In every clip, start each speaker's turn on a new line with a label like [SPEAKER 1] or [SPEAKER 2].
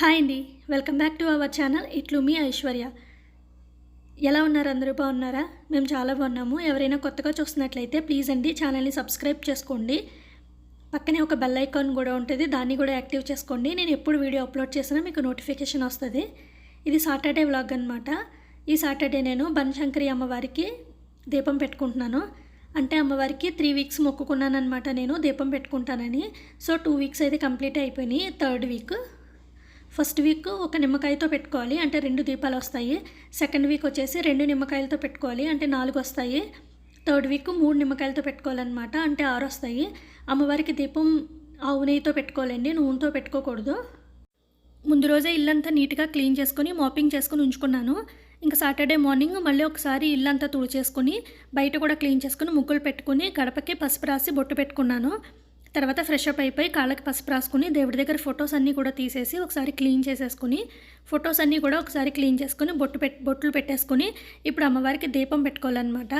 [SPEAKER 1] Hi అండి. Welcome back to our channel ఇట్లు మీ ఐశ్వర్య. ఎలా ఉన్నారు అందరూ? బాగున్నారా? మేము చాలా బాగున్నాము. ఎవరైనా కొత్తగా చూస్తున్నట్లయితే ప్లీజ్ అండి ఛానల్ని సబ్స్క్రైబ్ చేసుకోండి. పక్కనే ఒక బెల్ ఐకాన్ కూడా ఉంటుంది. దాన్ని కూడా యాక్టివ్ చేసుకోండి. నేను ఎప్పుడు వీడియో అప్లోడ్ చేసినా మీకు నోటిఫికేషన్ వస్తుంది. ఇది సాటర్డే వ్లాగ్ అనమాట ఈ సాటర్డే నేను బనశంకరి అమ్మవారికి దీపం పెట్టుకుంటున్నాను. అంటే అమ్మవారికి త్రీ వీక్స్ మొక్కుకున్నాను అనమాట నేను దీపం పెట్టుకుంటానని. సో టూ వీక్స్ అయితే కంప్లీట్ అయిపోయినాయి. థర్డ్ వీక్ ఫస్ట్ వీక్ ఒక నిమ్మకాయతో పెట్టుకోవాలి అంటే రెండు దీపాలు వస్తాయి. సెకండ్ వీక్ వచ్చేసి రెండు నిమ్మకాయలతో పెట్టుకోవాలి అంటే నాలుగు వస్తాయి. థర్డ్ వీక్ మూడు నిమ్మకాయలతో పెట్టుకోవాలన్నమాట అంటే ఆరు వస్తాయి. అమ్మవారికి దీపం ఆవు నెయ్యితో పెట్టుకోవాలండి నూనెతో పెట్టుకోకూడదు. ముందు రోజే ఇల్లంతా నీట్గా క్లీన్ చేసుకొని మాపింగ్ చేసుకొని ఉంచుకున్నాను. ఇంకా సాటర్డే మార్నింగ్ మళ్ళీ ఒకసారి ఇల్లంతా తుడిచేసుకొని బయట కూడా క్లీన్ చేసుకుని ముగ్గులు పెట్టుకుని గడపకి పసుపు రాసి బొట్టు పెట్టుకున్నాను. తర్వాత ఫ్రెష్ అప్ అయిపోయి కాళ్ళకి పసుపు రాసుకుని దేవుడి దగ్గర ఫొటోస్ అన్నీ కూడా తీసేసి ఒకసారి క్లీన్ చేసేసుకుని ఫొటోస్ అన్నీ కూడా ఒకసారి క్లీన్ చేసుకుని బొట్టు పెట్ బొట్లు పెట్టేసుకుని ఇప్పుడు అమ్మవారికి దీపం పెట్టుకోవాలన్నమాట.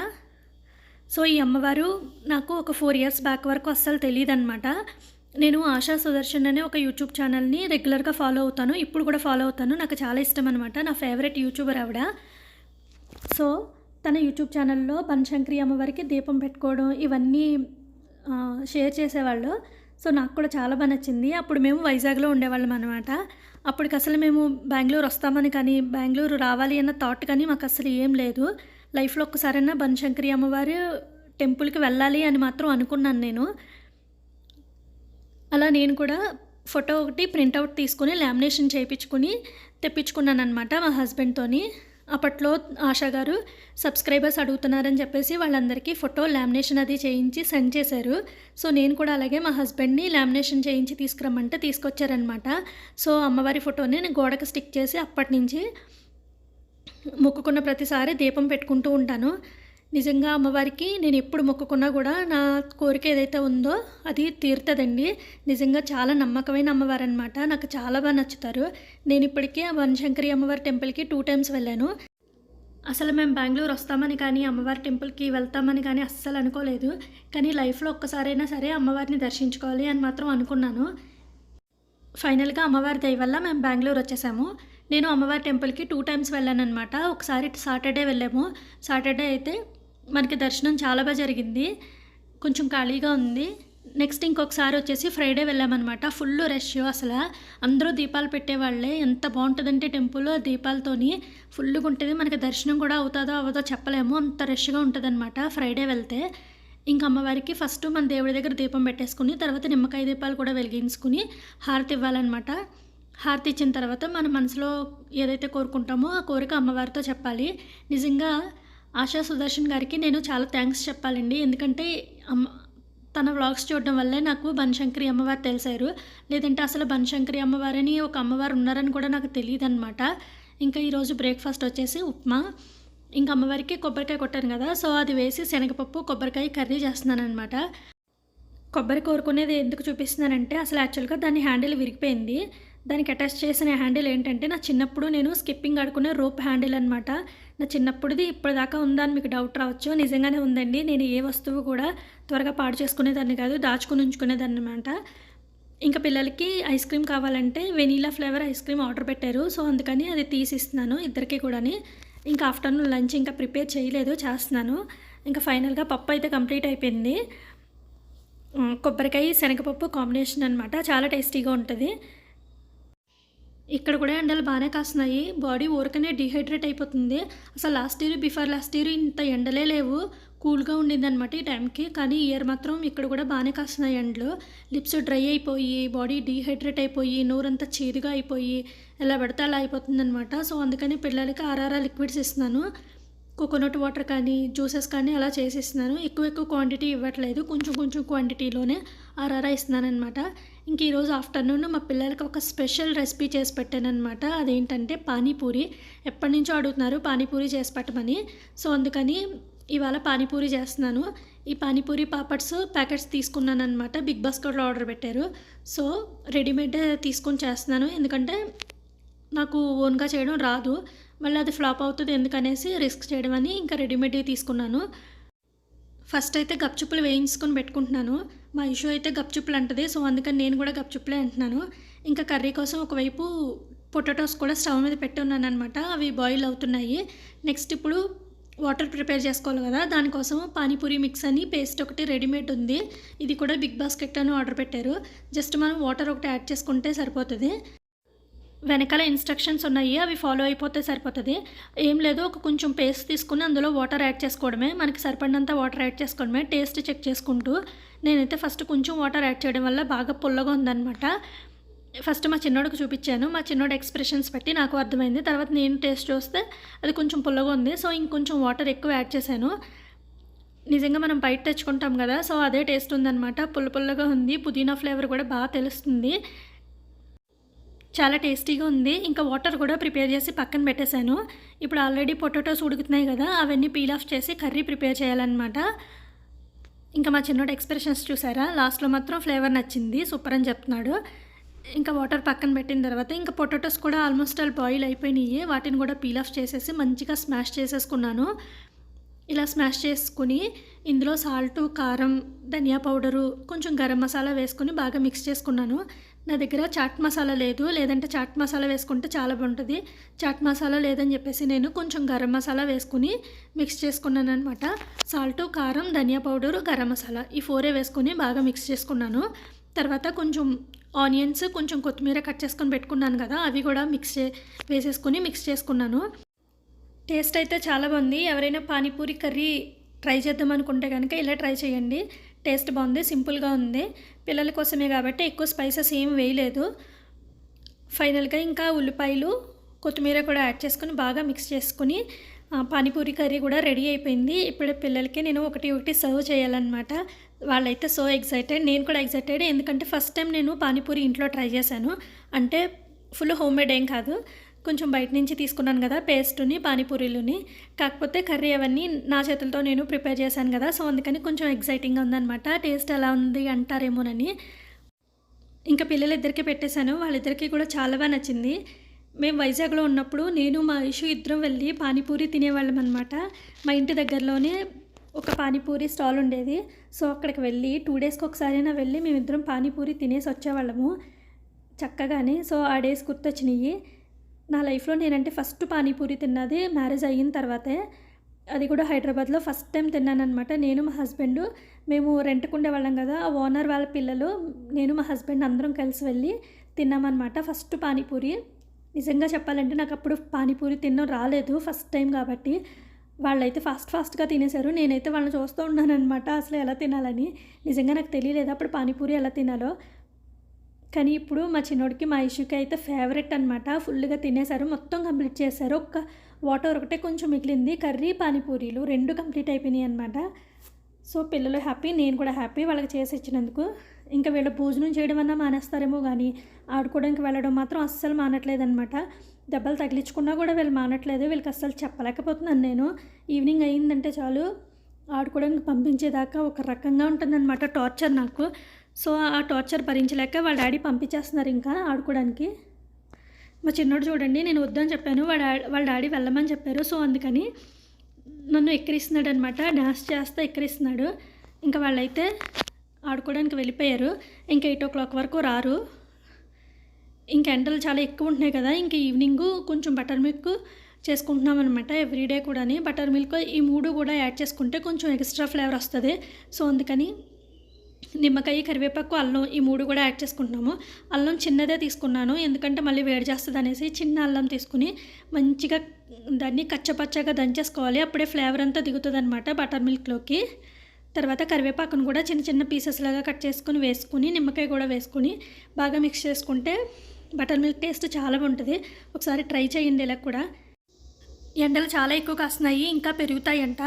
[SPEAKER 1] సో ఈ అమ్మవారు నాకు ఒక ఫోర్ ఇయర్స్ బ్యాక్ వరకు అస్సలు తెలియదు అనమాట నేను ఆశా సుదర్శన్ అనే ఒక యూట్యూబ్ ఛానల్ని రెగ్యులర్గా ఫాలో అవుతాను ఇప్పుడు కూడా ఫాలో అవుతాను. నాకు చాలా ఇష్టం అనమాట నా ఫేవరెట్ యూట్యూబర్ ఆవిడ. సో తన యూట్యూబ్ ఛానల్లో బనశంకరి అమ్మవారికి దీపం పెట్టుకోవడం ఇవన్నీ షేర్ చేసేవాళ్ళు. సో నాకు కూడా చాలా బాగా నచ్చింది. అప్పుడు మేము వైజాగ్లో ఉండేవాళ్ళం అనమాట అప్పటికి అసలు మేము బెంగళూరు వస్తామని కానీ బెంగళూరు రావాలి అన్న థాట్ కానీ మాకు అసలు ఏం లేదు. లైఫ్లో ఒక్కసారైనా బనశంకరి అమ్మవారు టెంపుల్కి వెళ్ళాలి అని మాత్రం అనుకున్నాను నేను. అలా నేను కూడా ఫోటో ఒకటి ప్రింట్అవుట్ తీసుకుని లామినేషన్ చేయించుకుని తెప్పించుకున్నాను అనమాట మా హస్బెండ్తోని. అప్పట్లో ఆశా గారు సబ్స్క్రైబర్స్ అడుగుతున్నారని చెప్పేసి వాళ్ళందరికీ ఫోటో లామినేషన్ అది చేయించి సెండ్ చేశారు. సో నేను కూడా అలాగే మా హస్బెండ్ని లామినేషన్ చేయించి తీసుకురమ్మంటే తీసుకొచ్చారనమాట సో అమ్మవారి ఫోటోని నేను గోడకు స్టిక్ చేసి అప్పటి నుంచి మొక్కుకున్న ప్రతిసారి దీపం పెట్టుకుంటూ ఉంటాను. నిజంగా అమ్మవారికి నేను ఎప్పుడు మొక్కుకున్నా కూడా నా కోరిక ఏదైతే ఉందో అది తీరుతుందండి. నిజంగా చాలా నమ్మకమైన అమ్మవారు అనమాట నాకు చాలా బాగా నచ్చుతారు. నేను ఇప్పటికే వనశంకరి అమ్మవారి టెంపుల్కి టూ టైమ్స్ వెళ్ళాను. అసలు మేము బెంగళూరు వస్తామని కానీ అమ్మవారి టెంపుల్కి వెళ్తామని కానీ అస్సలు అనుకోలేదు. కానీ లైఫ్లో ఒక్కసారైనా సరే అమ్మవారిని దర్శించుకోవాలి అని మాత్రం అనుకున్నాను. ఫైనల్గా అమ్మవారి దయ వల్ల మేము బెంగళూరు వచ్చేసాము. నేను అమ్మవారి టెంపుల్కి టూ టైమ్స్ వెళ్ళాను అనమాట ఒకసారి సాటర్డే వెళ్ళాము. సాటర్డే అయితే మనకి దర్శనం చాలా బాగా జరిగింది. కొంచెం ఖాళీగా ఉంది. నెక్స్ట్ ఇంకొకసారి వచ్చేసి ఫ్రైడే వెళ్ళామన్నమాట. ఫుల్ రష్ అసలు. అందరూ దీపాలు పెట్టేవాళ్ళే. ఎంత బాగుంటుందంటే టెంపుల్ ఆ దీపాలతోని ఫుల్గా ఉంటుంది. మనకి దర్శనం కూడా అవుతుందో అవ్వదో చెప్పలేము. అంత రష్గా ఉంటుందన్నమాట ఫ్రైడే వెళ్తే. ఇంకా అమ్మవారికి ఫస్ట్ మన దేవుడి దగ్గర దీపం పెట్టేసుకుని తర్వాత నిమ్మకాయ దీపాలు కూడా వెలిగించుకుని హారతి ఇవ్వాలన్నమాట. హారతి ఇచ్చిన తర్వాత మన మనసులో ఏదైతే కోరుకుంటామో ఆ కోరిక అమ్మవారితో చెప్పాలి. నిజంగా ఆశా సుదర్శన్ గారికి నేను చాలా థ్యాంక్స్ చెప్పాలండి. ఎందుకంటే అమ్మ తన వ్లాగ్స్ చూడడం వల్లే నాకు బనశంకరి అమ్మవారు తెలిసారు. లేదంటే అసలు బనశంకరి అమ్మవారని ఒక అమ్మవారు ఉన్నారని కూడా నాకు తెలియదు అనమాట ఇంకా ఈరోజు బ్రేక్ఫాస్ట్ వచ్చేసి ఉప్మా. ఇంకా అమ్మవారికి కొబ్బరికాయ కొట్టాను కదా సో అది వేసి శనగపప్పు కొబ్బరికాయ కర్రీ చేస్తున్నాను అనమాట కొబ్బరి కోరుకునేది ఎందుకు చూపిస్తున్నానంటే అసలు యాక్చువల్గా దాని హ్యాండిల్ విరిగిపోయింది. దానికి అటాచ్ చేసిన హ్యాండిల్ ఏంటంటే నా చిన్నప్పుడు నేను స్కిప్పింగ్ ఆడుకునే రోప్ హ్యాండిల్ అనమాట నా చిన్నప్పుడుది ఇప్పటిదాకా ఉందని మీకు డౌట్ రావచ్చు? నిజంగానే ఉందండి. నేను ఏ వస్తువు కూడా త్వరగా పాడు చేసుకునేదాన్ని కాదు దాచుకుని ఉంచుకునేదాన్ని అనమాట ఇంకా పిల్లలకి ఐస్ క్రీమ్ కావాలంటే vanilla flavour ice cream order పెట్టారు. సో అందుకని అది తీసిస్తున్నాను ఇద్దరికి కూడాని. ఇంకా ఆఫ్టర్నూన్ లంచ్ ఇంకా ప్రిపేర్ చేయలేదు చేస్తున్నాను. ఇంకా ఫైనల్గా పప్పు అయితే కంప్లీట్ అయిపోయింది. కొబ్బరికాయ శనగపప్పు కాంబినేషన్ అనమాట చాలా టేస్టీగా ఉంటుంది. ఇక్కడ కూడా ఎండలు బాగానే కాస్తున్నాయి. బాడీ ఊరకనే డిహైడ్రేట్ అయిపోతుంది. అసలు last year before last year ఇంత ఎండలే లేవు. కూల్గా ఉండింది అనమాట ఈ టైంకి. కానీ ఇయర్ మాత్రం ఇక్కడ కూడా బాగానే కాస్తున్నాయి ఎండలు. లిప్స్ డ్రై అయిపోయి బాడీ డిహైడ్రేట్ అయిపోయి నోరంతా చేదుగా అయిపోయి ఎలా పెడితే అలా అయిపోతుంది అనమాట సో అందుకని పిల్లలకి ఆర్ఆర్ఆర్ లిక్విడ్స్ ఇస్తున్నాను. కోకోనట్ వాటర్ కానీ జ్యూసెస్ కానీ అలా చేసిస్తున్నాను. ఎక్కువ ఎక్కువ క్వాంటిటీ ఇవ్వట్లేదు. కొంచెం కొంచెం క్వాంటిటీలోనే ఆర్ఆర్ఆ ఇస్తున్నాను అనమాట ఇంక ఈరోజు ఆఫ్టర్నూన్ మా పిల్లలకి ఒక స్పెషల్ రెసిపీ చేసి పెట్టానమాట అదేంటంటే పానీపూరి. ఎప్పటి నుంచో అడుగుతున్నారు పానీపూరి చేసి పెట్టమని. సో అందుకని ఇవాళ పానీపూరి చేస్తున్నాను. ఈ పానీపూరి పాపడ్స్ ప్యాకెట్స్ తీసుకున్నాను అనమాట బిగ్ బాస్కెట్లో ఆర్డర్ పెట్టారు. సో రెడీమేడ్ తీసుకొని చేస్తున్నాను. ఎందుకంటే నాకు ఓన్గా చేయడం రాదు. మళ్ళీ అది ఫ్లాప్ అవుతుంది ఎందుకనేసి రిస్క్ చేయడం అని ఇంకా రెడీమేడ్ తీసుకున్నాను. ఫస్ట్ అయితే గప్చుప్పులు వేయించుకొని పెట్టుకుంటున్నాను. మా ఇష్యూ అయితే గప్చుప్పులు అంటది సో అందుకని నేను కూడా గప్చుప్పులే అంటున్నాను. ఇంకా కర్రీ కోసం ఒకవైపు పొటాటోస్ కూడా స్టవ్ మీద పెట్టి ఉన్నాను అనమాట అవి బాయిల్ అవుతున్నాయి. నెక్స్ట్ ఇప్పుడు వాటర్ ప్రిపేర్ చేసుకోవాలి కదా దానికోసం పానీపూరి మిక్స్ అని పేస్ట్ ఒకటి రెడీమేడ్ ఉంది. ఇది కూడా బిగ్ బాస్కెట్ అని ఆర్డర్ పెట్టారు. జస్ట్ మనం వాటర్ ఒకటి యాడ్ చేసుకుంటే సరిపోతుంది. వెనకాల ఇన్స్ట్రక్షన్స్ ఉన్నాయి అవి ఫాలో అయిపోతే సరిపోతుంది. ఏం లేదు ఒక కొంచెం పేస్ట్ తీసుకుని అందులో వాటర్ యాడ్ చేసుకోవడమే. మనకి సరిపడినంత వాటర్ యాడ్ చేసుకోవడమే. టేస్ట్ చెక్ చేసుకుంటూ నేనైతే ఫస్ట్ కొంచెం వాటర్ యాడ్ చేయడం వల్ల బాగా పుల్లగా ఉందన్నమాట. ఫస్ట్ మా చిన్నోడికి చూపించాను. మా చిన్నోడు ఎక్స్ప్రెషన్స్ బట్టి నాకు అర్థమైంది. తర్వాత నేను టేస్ట్ చూస్తే అది కొంచెం పుల్లగా ఉంది. సో ఇంకొంచెం వాటర్ ఎక్కువ యాడ్ చేశాను. నిజంగా మనం బయట తెచ్చుకుంటాం కదా సో అదే టేస్ట్ ఉందన్నమాట. పుల్ల పుల్లగా ఉంది. పుదీనా ఫ్లేవర్ కూడా బాగా తెలుస్తుంది. చాలా టేస్టీగా ఉంది. ఇంకా వాటర్ కూడా ప్రిపేర్ చేసి పక్కన పెట్టేశాను. ఇప్పుడు ఆల్రెడీ పొటాటోస్ ఉడుకుతున్నాయి కదా అవన్నీ పీల్ ఆఫ్ చేసి కర్రీ ప్రిపేర్ చేయాలన్నమాట. ఇంకా మా చిన్నోడు ఎక్స్ప్రెషన్స్ చూసారా? లాస్ట్లో మాత్రం ఫ్లేవర్ నచ్చింది. సూపర్ అని చెప్తున్నాడు. ఇంకా వాటర్ పక్కన పెట్టిన తర్వాత ఇంకా పొటాటోస్ కూడా ఆల్మోస్ట్ ఆల్ బాయిల్ అయిపోయినాయి. వాటిని కూడా పీల్ ఆఫ్ చేసేసి మంచిగా స్మాష్ చేసేసుకున్నాను. ఇలా స్మాష్ చేసుకుని ఇందులో సాల్ట్ కారం ధనియా పౌడరు కొంచెం గరం మసాలా వేసుకొని బాగా మిక్స్ చేసుకున్నాను. నా దగ్గర చాట్ మసాలా లేదు. లేదంటే చాట్ మసాలా వేసుకుంటే చాలా బాగుంటుంది. చాట్ మసాలా లేదని చెప్పేసి నేను కొంచెం గరం మసాలా వేసుకుని మిక్స్ చేసుకున్నాను అనమాట సాల్ట్ కారం ధనియా పౌడరు గరం మసాలా ఈ ఫోరే వేసుకొని బాగా మిక్స్ చేసుకున్నాను. తర్వాత కొంచెం ఆనియన్స్ కొంచెం కొత్తిమీర కట్ చేసుకొని పెట్టుకున్నాను కదా అవి కూడా మిక్స్ చే వేసేసుకొని మిక్స్ చేసుకున్నాను. టేస్ట్ అయితే చాలా బాగుంది. ఎవరైనా పానీపూరి కర్రీ ట్రై చేద్దాం అనుకుంటే కనుక ఇలా ట్రై చేయండి. టేస్ట్ బాగుంది సింపుల్గా ఉంది. పిల్లల కోసమే కాబట్టి ఎక్కువ స్పైసెస్ ఏం వేయలేదు. ఫైనల్గా ఇంకా ఉల్లిపాయలు కొత్తిమీర కూడా యాడ్ చేసుకొని బాగా మిక్స్ చేసుకుని పానీపూరి కర్రీ కూడా రెడీ అయిపోయింది. ఇప్పుడు పిల్లలకి నేను ఒకటి ఒకటి సర్వ్ చేయాలన్నమాట. వాళ్ళైతే సో ఎగ్జైటెడ్ నేను కూడా ఎగ్జైటెడ్ ఎందుకంటే ఫస్ట్ టైం నేను పానీపూరి ఇంట్లో ట్రై చేశాను. అంటే ఫుల్ హోమ్ మేడ్ ఏం కాదు. కొంచెం బయట నుంచి తీసుకున్నాను కదా పేస్టుని పానీపూరీలుని. కాకపోతే కర్రీ అవన్నీ నా చేతులతో నేను ప్రిపేర్ చేశాను కదా సో అందుకని కొంచెం ఎగ్జైటింగ్గా ఉందన్నమాట. టేస్ట్ ఎలా ఉంది అంటారేమోనని. ఇంకా పిల్లలిద్దరికీ పెట్టేశాను వాళ్ళిద్దరికీ కూడా చాలా బాగా నచ్చింది. మేము వైజాగ్లో ఉన్నప్పుడు నేను మా ఇషు ఇద్దరం వెళ్ళి పానీపూరి తినేవాళ్ళం అనమాట మా ఇంటి దగ్గరలోనే ఒక పానీపూరి స్టాల్ ఉండేది. సో అక్కడికి వెళ్ళి టూ డేస్కి ఒకసారైనా వెళ్ళి మేమిద్దరం పానీపూరి తినేసి వచ్చేవాళ్ళము. చక్కగానే. సో ఆ డేస్ గుర్తొచ్చినాయి. నా లైఫ్లో నేనంటే ఫస్ట్ పానీపూరి తిన్నది మ్యారేజ్ అయిన తర్వాతే. అది కూడా హైదరాబాద్లో ఫస్ట్ టైం తిన్నానమాట నేను మా హస్బెండ్ మేము రెంట్కుండే వాళ్ళం కదా. ఆ ఓనర్ వాళ్ళ పిల్లలు నేను మా హస్బెండ్ అందరం కలిసి వెళ్ళి తిన్నామన్నమాట ఫస్ట్ పానీపూరి. నిజంగా చెప్పాలంటే నాకు అప్పుడు పానీపూరి తినడం రాలేదు ఫస్ట్ టైం కాబట్టి. వాళ్ళైతే ఫాస్ట్ ఫాస్ట్గా తినేశారు. నేనైతే వాళ్ళని చూస్తూ ఉన్నానమాట అసలు ఎలా తినాలని. నిజంగా నాకు తెలియలేదు అప్పుడు పానీపూరి ఎలా తినాలో. కానీ ఇప్పుడు మా చిన్నోడికి మా ఇష్యూకి అయితే ఫేవరెట్ అనమాట ఫుల్గా తినేశారు మొత్తం కంప్లీట్ చేశారు. ఒక్క వాటర్ ఒకటే కొంచెం మిగిలింది. కర్రీ పానీపూరీలు రెండు కంప్లీట్ అయిపోయినాయి అనమాట సో పిల్లలు హ్యాపీ నేను కూడా హ్యాపీ వాళ్ళకి చేసి ఇచ్చినందుకు. ఇంకా వీళ్ళు భోజనం చేయడం అన్నా మానేస్తారేమో కానీ ఆడుకోవడానికి వెళ్ళడం మాత్రం అస్సలు మానట్లేదనమాట దెబ్బలు తగిలించుకున్నా కూడా వీళ్ళు మానట్లేదు. వీళ్ళకి అస్సలు చెప్పలేకపోతున్నాను నేను. ఈవినింగ్ అయిందంటే చాలు ఆడుకోవడానికి పంపించేదాకా ఒక రకంగా ఉంటుందన్నమాట టార్చర్ నాకు. సో ఆ టార్చర్ భరించలేక వాళ్ళ డాడీ పంపించేస్తున్నారు ఇంకా ఆడుకోవడానికి. మా చిన్నోడు చూడండి నేను వద్దని చెప్పాను. వాళ్ళ వాళ్ళ డాడీ వెళ్ళమని చెప్పారు. సో అందుకని నన్ను ఎక్కిరిస్తున్నాడు అనమాట డాన్స్ చేస్తే ఎక్కిరిస్తున్నాడు. ఇంకా వాళ్ళైతే ఆడుకోవడానికి వెళ్ళిపోయారు. ఇంకా ఎయిట్ ఓ క్లాక్ వరకు రారు. ఇంక ఎండలు చాలా ఎక్కువ ఉంటున్నాయి కదా. ఇంక ఈవినింగ్ కొంచెం బటర్ మిల్క్ చేసుకుంటున్నాం అనమాట ఎవ్రీడే కూడా బటర్ మిల్క్ ఈ మూడు కూడా యాడ్ చేసుకుంటే కొంచెం ఎక్స్ట్రా ఫ్లేవర్ వస్తుంది. సో అందుకని నిమ్మకాయ కరివేపాకు అల్లం ఈ మూడు కూడా యాడ్ చేసుకుంటున్నాము. అల్లం చిన్నదే తీసుకున్నాను ఎందుకంటే మళ్ళీ వేడి చేస్తుంది అనేసి చిన్న అల్లం తీసుకుని మంచిగా దాన్ని కచ్చపచ్చగా దంచేసుకోవాలి. అప్పుడే ఫ్లేవర్ అంతా దిగుతుంది అనమాట బటర్ మిల్క్లోకి. తర్వాత కరివేపాకును కూడా చిన్న చిన్న పీసెస్ లాగా కట్ చేసుకుని వేసుకుని నిమ్మకాయ కూడా వేసుకుని బాగా మిక్స్ చేసుకుంటే బటర్ మిల్క్ టేస్ట్ చాలా బాగుంటుంది. ఒకసారి ట్రై చేయండి ఇలా కూడా. ఎండలు చాలా ఎక్కువ కాస్తున్నాయి ఇంకా పెరుగుతాయంట.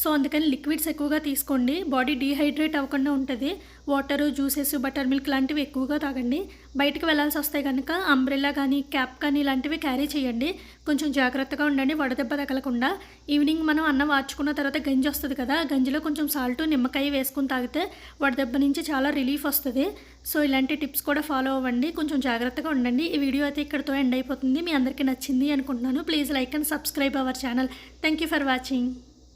[SPEAKER 1] సో అందుకని లిక్విడ్స్ ఎక్కువగా తీసుకోండి. బాడీ డీహైడ్రేట్ అవ్వకుండా ఉంటుంది. వాటర్ జ్యూసెస్ బటర్ మిల్క్ లాంటివి ఎక్కువగా తాగండి. బయటకు వెళ్ళాల్సి వస్తే కనుక అంబ్రెల్లా కానీ క్యాప్ కానీ ఇలాంటివి క్యారీ చేయండి. కొంచెం జాగ్రత్తగా ఉండండి వడదెబ్బ తగలకుండా. ఈవినింగ్ మనం అన్నం వార్చుకున్న తర్వాత గంజి వస్తుంది కదా గంజిలో కొంచెం సాల్ట్ నిమ్మకాయ వేసుకుని తాగితే వడదెబ్బ నుంచి చాలా రిలీఫ్ వస్తుంది. సో ఇలాంటి టిప్స్ కూడా ఫాలో అవ్వండి. కొంచెం జాగ్రత్తగా ఉండండి. ఈ వీడియో అయితే ఇక్కడితో ఎండ్ అయిపోతుంది. మీ అందరికీ నచ్చింది అనుకుంటున్నాను. Please like and subscribe our channel. Thank you for watching.